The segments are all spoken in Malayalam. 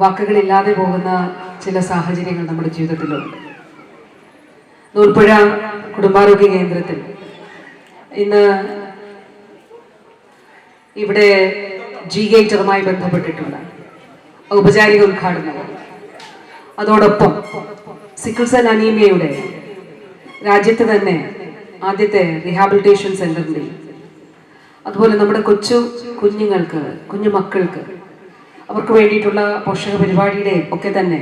വാക്കുകളില്ലാതെ പോകുന്ന ചില സാഹചര്യങ്ങൾ നമ്മുടെ ജീവിതത്തിലുണ്ട്. നൂൽപ്പുഴ കുടുംബാരോഗ്യ കേന്ദ്രത്തിൽ ഇന്ന് ഇവിടെ ജി ഗേറ്ററുമായി ബന്ധപ്പെട്ടിട്ടുള്ള ഔപചാരിക ഉദ്ഘാടനം അതോടൊപ്പം സിക്കിൾസൽ അനീമിയയുടെ രാജ്യത്ത് തന്നെ ആദ്യത്തെ റീഹാബിലിറ്റേഷൻ സെന്ററിന്റെ അതുപോലെ നമ്മുടെ കൊച്ചു കുഞ്ഞുങ്ങൾക്ക് കുഞ്ഞു മക്കൾക്ക് അവർക്ക് വേണ്ടിയിട്ടുള്ള പോഷക പരിപാടിയുടെ ഒക്കെ തന്നെ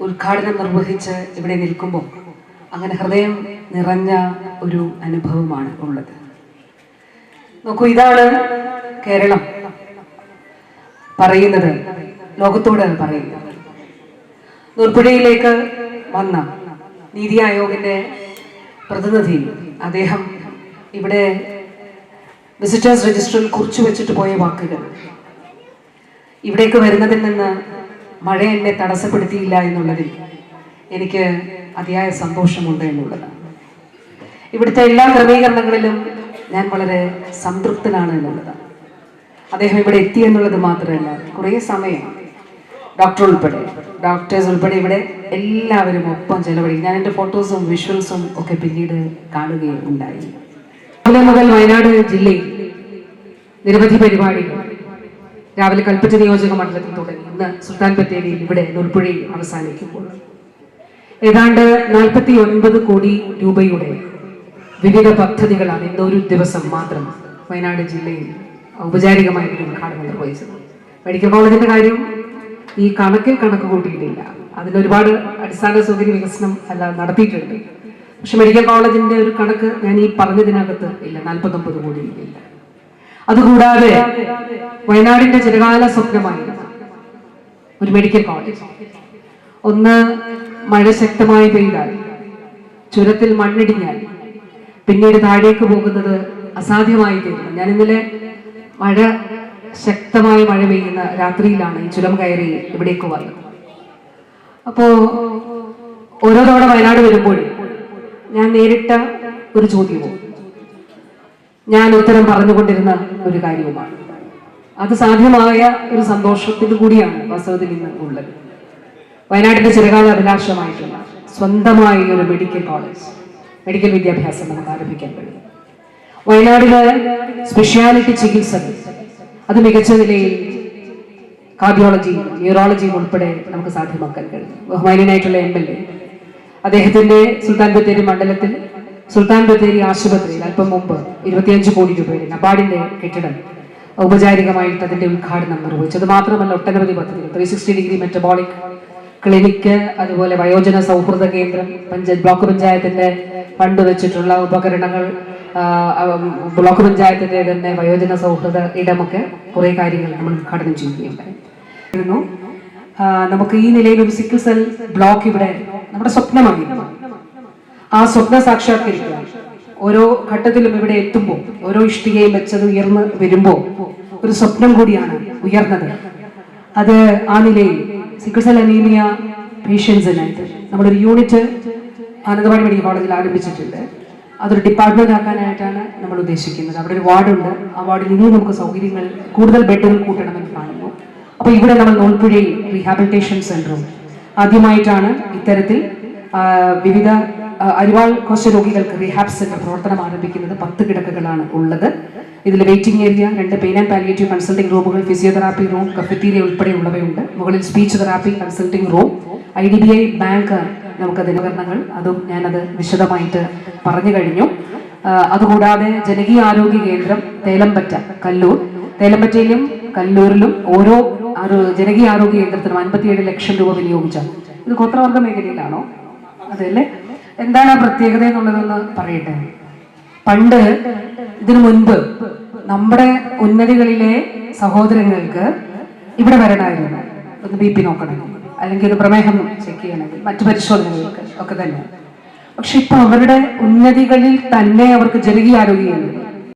ഉദ്ഘാടനം നിർവഹിച്ച് ഇവിടെ നിൽക്കുമ്പോൾ അങ്ങനെ ഹൃദയം നിറഞ്ഞ ഒരു അനുഭവമാണ് ഉള്ളത്. നോക്കൂ ഇതാണ് കേരളം. പറയുന്നത് ലോകത്തോട് പറയുന്നത്. നൂർപ്പുഴയിലേക്ക് വന്ന നീതി ആയോഗിന്റെ പ്രതിനിധി അദ്ദേഹം ഇവിടെ വിസിറ്റേഴ്സ് രജിസ്റ്ററിൽ കുറിച്ചു വെച്ചിട്ട് പോയ വാക്കുകൾ. ഇവിടേക്ക് വരുന്നതിൽ നിന്ന് മഴ എന്നെ തടസ്സപ്പെടുത്തിയില്ല എന്നുള്ളതിൽ എനിക്ക് അതിയായ സന്തോഷമുണ്ട് എന്നുള്ളത്. ഇവിടുത്തെ എല്ലാ ക്രമീകരണങ്ങളിലും ഞാൻ വളരെ സംതൃപ്തനാണ് എന്നുള്ളത്. അദ്ദേഹം ഇവിടെ എത്തി എന്നുള്ളത് മാത്രമല്ല കുറേ സമയം ഡോക്ടർ ഉൾപ്പെടെ ഡോക്ടേഴ്സ് ഉൾപ്പെടെ ഇവിടെ എല്ലാവരും ഒപ്പം ചെലവഴിക്കും ഞാൻ എന്റെ ഫോട്ടോസും വിഷ്വൽസും ഒക്കെ പിന്നീട് കാണുകയും ഉണ്ടായി രാവിലെ മുതൽ വയനാട് ജില്ലയിൽ നിരവധി പരിപാടികൾ രാവിലെ കൽപ്പറ്റ നിയോജക മണ്ഡലത്തിൽ തുടങ്ങി. ഇന്ന് സുൽത്താൻ ബത്തേരിയിൽ ഇവിടെ നുൽപ്പുഴയിൽ അവസാനിക്കുമ്പോൾ. ഏതാണ്ട് നാൽപ്പത്തി ഒൻപത് കോടി രൂപയുടെ വിവിധ പദ്ധതികളാണ് ഇന്ന് ഒരു ദിവസം മാത്രം വയനാട് ജില്ലയിൽ ഔപചാരികമായി ഉദ്ഘാടനം നിർവഹിച്ചത്. മെഡിക്കൽ കോളേജിന്റെ കാര്യം ഈ കണക്കിൽ കണക്ക് കൂട്ടിയിട്ടില്ല അതിലൊരുപാട് അടിസ്ഥാന സൗകര്യ വികസനം അല്ല നടത്തിയിട്ടുണ്ട്. പക്ഷെ മെഡിക്കൽ കോളേജിന്റെ ഒരു കണക്ക് ഞാൻ ഈ പറഞ്ഞതിനകത്ത് ഇല്ല. നാൽപ്പത്തൊമ്പത് കോടി ഇല്ല അതുകൂടാതെ വയനാടിന്റെ ചിരകാല സ്വപ്നമായിരുന്നു ഒരു മെഡിക്കൽ കോളേജ് ഒന്ന് മഴ ശക്തമായി പെയ്താൽ ചുരത്തിൽ മണ്ണിടിഞ്ഞാൽ പിന്നീട് താഴേക്ക് പോകുന്നത് അസാധ്യമായി തീരുന്നു. ഞാൻ ഇന്നലെ മഴ ശക്തമായ മഴ പെയ്യുന്ന രാത്രിയിലാണ് ഈ ചുരം കയറി ഇവിടേക്ക് വന്നത്. അപ്പോ ഓരോ തവണ വയനാട് വരുമ്പോൾ ഞാൻ നേരിട്ട ഒരു ചോദ്യവും. ഞാൻ ഉത്തരം പറഞ്ഞുകൊണ്ടിരുന്ന ഒരു കാര്യവുമാണ്. അത് സാധ്യമായ ഒരു സന്തോഷത്തിൽ കൂടിയാണ് വാസ്തവത്തിൽ ഇന്ന് ഉള്ളത്. വയനാട്ടിന്റെ ചിരകാല അഭിലാഷമായിട്ടുള്ള സ്വന്തമായി ഒരു മെഡിക്കൽ കോളേജ് മെഡിക്കൽ വിദ്യാഭ്യാസം നമുക്ക് ആരംഭിക്കാൻ കഴിയും. വയനാടിലെ സ്പെഷ്യാലിറ്റി ചികിത്സ അത് മികച്ച നിലയിൽ കാർഡിയോളജിയും ന്യൂറോളജിയും ഉൾപ്പെടെ നമുക്ക് സാധ്യമാക്കാൻ കഴിയും. ബഹുമാനായിട്ടുള്ള എം എൽ എ അദ്ദേഹത്തിന്റെ സുൽത്താൻ ബത്തേരി മണ്ഡലത്തിൽ സുൽത്താൻ ബത്തേരി ആശുപത്രിയിൽ അല്പം മുമ്പ് ഇരുപത്തിയഞ്ച് കോടി രൂപയുടെ നബാർഡിന്റെ കെട്ടിടം ഔപചാരികമായിട്ട് അതിന്റെ ഉദ്ഘാടനം നിർവഹിച്ചു. അത് മാത്രമല്ല ഒട്ടനവധി പദ്ധതികൾ. Three sixty degree metabolic clinic അതുപോലെ വയോജന സൗഹൃദ കേന്ദ്രം പഞ്ചായത്ത് ബ്ലോക്ക് പഞ്ചായത്തിന്റെ ഫണ്ട് വെച്ചിട്ടുള്ള ഉപകരണങ്ങൾ ബ്ലോക്ക് പഞ്ചായത്തിന്റെ തന്നെ വയോജന സൗഹൃദ ഇടമൊക്കെ കുറെ കാര്യങ്ങൾ നമ്മൾ ഉദ്ഘാടനം ചെയ്യുകയുണ്ടായിരുന്നു നമുക്ക് ഈ നിലയിൽ ഒരു സിക്കിൾ സെൽ ബ്ലോക്ക് ഇവിടെ നമ്മുടെ സ്വപ്നമായിരുന്നു. ആ സ്വപ്ന സാക്ഷാത്കരിക്കുക ഓരോ ഘട്ടത്തിലും ഇവിടെ എത്തുമ്പോൾ ഓരോ ഇഷ്ടികയും വെച്ചത് ഉയർന്ന് വരുമ്പോൾ ഒരു സ്വപ്നം കൂടിയാണ് ഉയർന്നത്. അത് ആ നിലയിൽ സിക്സൽ സെൽ അനീമിയ പേഷ്യൻസിനായിട്ട് നമ്മളൊരു യൂണിറ്റ് മാനന്തവാടി മെഡിക്കൽ കോളേജിൽ ആരംഭിച്ചിട്ടുണ്ട്. അതൊരു ഡിപ്പാർട്ട്മെന്റ് ആക്കാനായിട്ടാണ് നമ്മൾ ഉദ്ദേശിക്കുന്നത്. അവിടെ ഒരു വാർഡുണ്ട് ആ വാർഡിൽ ഇനിയും നമുക്ക് സൗകര്യങ്ങൾ കൂടുതൽ ബെഡുകൾ കൂട്ടണമെന്ന് കാണുന്നു. അപ്പോൾ ഇവിടെ നമ്മൾ നോൽപ്പുഴയിൽ റീഹാബിലിറ്റേഷൻ സെന്ററും ആദ്യമായിട്ടാണ് ഇത്തരത്തിൽ വിവിധ അരിവാൾ കോശ രോഗികൾക്ക് റീഹാബ് സെന്റർ പ്രവർത്തനം ആരംഭിക്കുന്നത് പത്ത് കിടക്കകളാണ് ഉള്ളത്. ഇതിൽ വെയിറ്റിംഗ് ഏരിയ രണ്ട് പെയിൻ ആൻഡ് പാലിയേറ്റീവ് കൺസൾട്ടിംഗ് റൂമുകൾ ഫിസിയോതെറാപ്പി റൂം കഫറ്റീരിയ ഉൾപ്പെടെയുള്ളവയുണ്ട്. മുകളിൽ speech therapy consulting room I D B I bank നമുക്ക് ഉപകരണങ്ങൾ അതും ഞാനത് വിശദമായിട്ട് പറഞ്ഞു കഴിഞ്ഞു. അതുകൂടാതെ ജനകീയ ആരോഗ്യ കേന്ദ്രം തേലമ്പറ്റ കല്ലൂർ. തേലമ്പറ്റയിലും കല്ലൂരിലും ഓരോ ജനകീയ ആരോഗ്യ കേന്ദ്രത്തിനും അൻപത്തിയേഴ് ലക്ഷം രൂപ വിനിയോഗിച്ചാണ്. ഇത് ഗോത്രവർഗ മേഖലയിലാണോ? അതെല്ലേ എന്താണ് ആ പ്രത്യേകത എന്നുള്ളതെന്ന് പറയട്ടെ. പണ്ട് ഇതിനു മുൻപ് നമ്മുടെ ഉന്നതികളിലെ സഹോദരങ്ങൾക്ക് ഇവിടെ വരണമായിരുന്നു. ഒന്ന് ബി പി നോക്കണം. അല്ലെങ്കിൽ ഒരു പ്രമേഹം ചെക്ക് ചെയ്യണമെങ്കിൽ മറ്റു പരിശോധനകൾക്ക് ഒക്കെ തന്നെ. പക്ഷെ ഇപ്പൊ അവരുടെ ഉന്നതികളിൽ തന്നെ അവർക്ക് ജനകീയ ആരോഗ്യ കേന്ദ്രം